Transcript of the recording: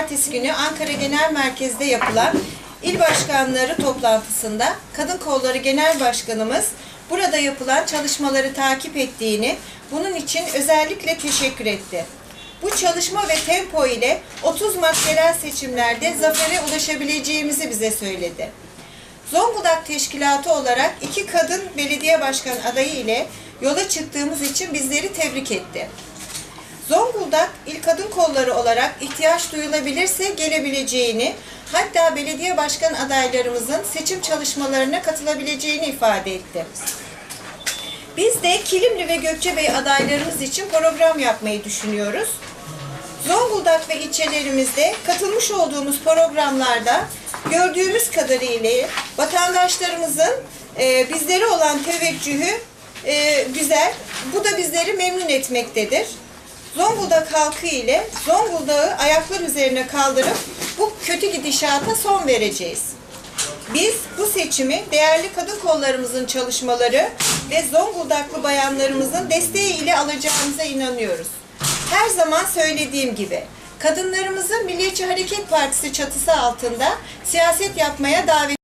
Cumartesi günü Ankara Genel Merkez'de yapılan il başkanları toplantısında Kadın Kolları Genel Başkanımız burada yapılan çalışmaları takip ettiğini, bunun için özellikle teşekkür etti. Bu çalışma ve tempo ile 30 Mart seçimlerde zafere ulaşabileceğimizi bize söyledi. Zonguldak Teşkilatı olarak iki kadın belediye başkan adayı ile yola çıktığımız için bizleri tebrik etti. Zonguldak İl Kadın Kolları olarak ihtiyaç duyulabilirse gelebileceğini, hatta belediye başkan adaylarımızın seçim çalışmalarına katılabileceğini ifade etti. Biz de Kilimli ve Gökçebey adaylarımız için program yapmayı düşünüyoruz. Zonguldak ve ilçelerimizde katılmış olduğumuz programlarda gördüğümüz kadarıyla vatandaşlarımızın e, bizlere olan teveccühü e, güzel. Bu da bizleri memnun etmektedir. Zonguldak halkı ile Zonguldak'ı ayaklar üzerine kaldırıp bu kötü gidişata son vereceğiz. Biz bu seçimi değerli kadın kollarımızın çalışmaları ve Zonguldaklı bayanlarımızın desteği ile alacağımıza inanıyoruz. Her zaman söylediğim gibi kadınlarımızı Milliyetçi Hareket Partisi çatısı altında siyaset yapmaya davet